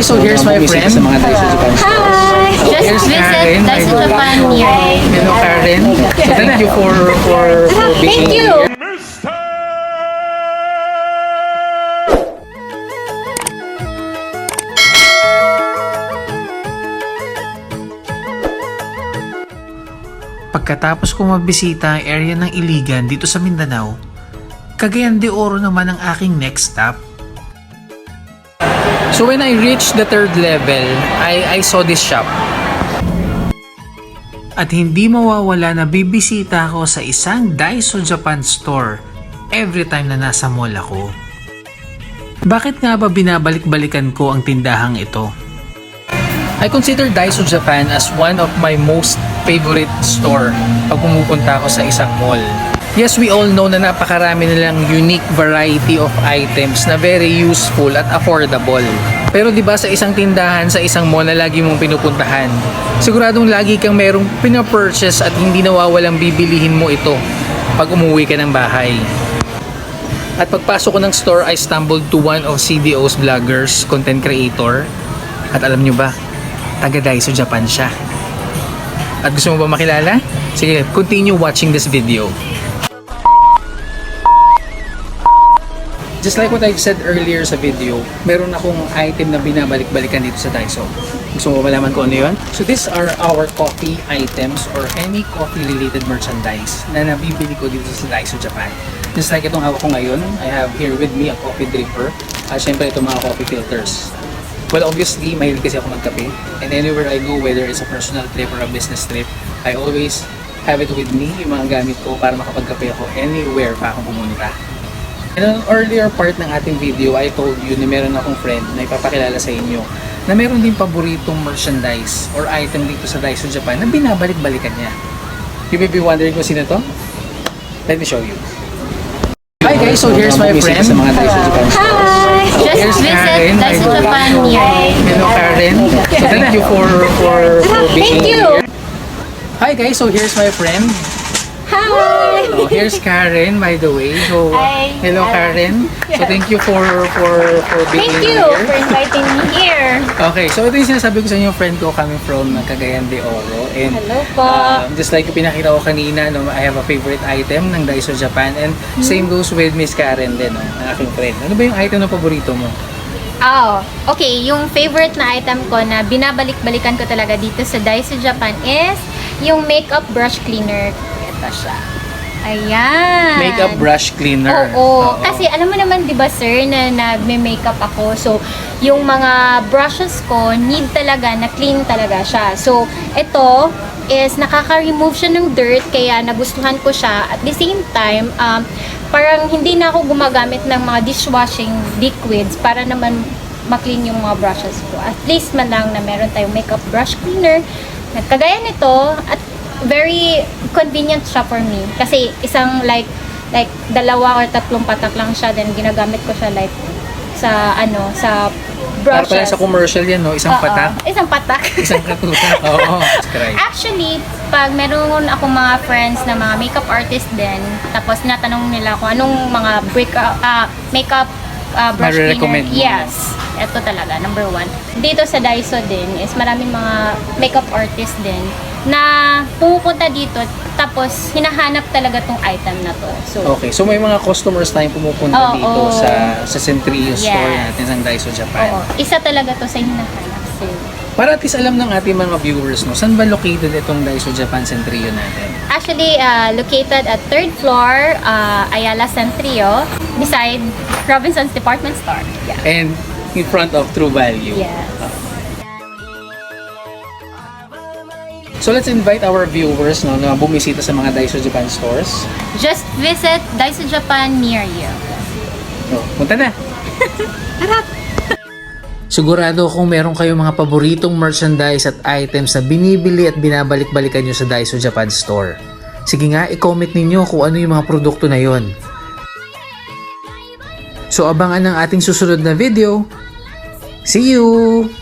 guys, so here's my friend. Sa mga Daiso Japan Hi! Just Here's visit my Japan Hello Karen. So thank you for for for being Thank you! here. Pagkatapos kong magbisita ang area ng Iligan dito sa Mindanao, Cagayan de Oro naman ang aking next stop. So when I reached the third level, I, I saw this shop. At hindi mawawala na bibisita ako sa isang Daiso Japan store every time na nasa mall ako. Bakit nga ba binabalik-balikan ko ang tindahang ito? I consider Daiso Japan as one of my most favorite store pag pumupunta ako sa isang mall. Yes, we all know na napakarami nilang unique variety of items na very useful at affordable. Pero 'di ba sa isang tindahan, sa isang mall na lagi mong pinupuntahan, siguradong lagi kang merong pina-purchase at hindi nawawalang bibilihin mo ito pag umuwi ka ng bahay. At pagpasok ko ng store, I stumbled to one of CDO's vloggers, content creator. At alam nyo ba, taga Daiso Japan siya. At gusto mo ba makilala? Sige, continue watching this video. Just like what I've said earlier sa video, meron akong item na binabalik-balikan dito sa Daiso. Gusto mo malaman ko ano yun? So these are our coffee items or any coffee-related merchandise na nabibili ko dito sa Daiso Japan. Just like itong hawak ko ngayon, I have here with me a coffee dripper. At syempre itong mga coffee filters. Well, obviously, mahilig kasi ako magkape. And anywhere I go, whether it's a personal trip or a business trip, I always have it with me, yung mga gamit ko para makapagkape ako anywhere pa akong pumunta. In an earlier part ng ating video, I told you na meron akong friend na ipapakilala sa inyo na meron din paboritong merchandise or item dito sa Daiso Japan na binabalik-balikan niya. You may be wondering kung sino to? Let me show you. Hi guys, so here's my friend. Sa mga Daiso Japan Hi! Just Here's visit Karen, Daiso. Japan Hello Karen. So thank you for for for being Thank you! here. Hi guys, so here's my friend. Hi! Oh, here's Karen by the way. So Hi. hello Karen. So thank you for for for being Thank you here. for inviting me here. Okay, so ito yung sinasabi ko sa inyo, friend ko coming from Cagayan de Oro. And Hello po. um, just like yung pinakita ko kanina, no, I have a favorite item ng Daiso Japan. And same goes with Miss Karen din, no, ang aking friend. Ano ba yung item na paborito mo? Oh, okay. Yung favorite na item ko na binabalik-balikan ko talaga dito sa Daiso Japan is yung makeup brush cleaner. Ito siya. Ayan. Makeup brush cleaner. Oo. Kasi alam mo naman 'di ba sir na nagme-makeup ako. So yung mga brushes ko need talaga na clean talaga siya. So ito is nakaka-remove siya ng dirt kaya nagustuhan ko siya. At the same time, um, parang hindi na ako gumagamit ng mga dishwashing liquids para naman ma-clean yung mga brushes ko. At least man lang na meron tayong makeup brush cleaner. At kagaya nito, at very convenient siya for me. Kasi isang like, like dalawa or tatlong patak lang siya, then ginagamit ko siya like sa ano, sa Para pala brushes. sa commercial yan, no? Isang Oo, patak, Isang patak. isang katutak. Oo, try. Actually, pag meron akong mga friends na mga makeup artist din, tapos natanong nila kung anong mga break, ah, makeup ah, brush Mare-recommend cleaner. mo. Yes. Ito talaga, number one. Dito sa Daiso din is maraming mga makeup artist din na pumupunta dito tapos hinahanap talaga tong item na to. So, Okay, so may mga customers tayong pumupunta Oo. dito sa sa Centrio store Yes. natin ng Daiso Japan. oo, isa talaga to sa hinahanap. So, Para at least alam ng ating mga viewers, no, saan ba located itong Daiso Japan Centrio natin? Actually, uh, located at third floor, uh, Ayala Centrio, beside Robinson's Department Store. Yeah. And in front of True Value. Yes. So let's invite our viewers no, na bumisita sa mga Daiso Japan stores. Just visit Daiso Japan near you. No, punta na! Sigurado kung meron kayong mga paboritong merchandise at items na binibili at binabalik-balikan nyo sa Daiso Japan Store. Sige nga, i-comment ninyo kung ano yung mga produkto na yon. So abangan ang ating susunod na video. See you!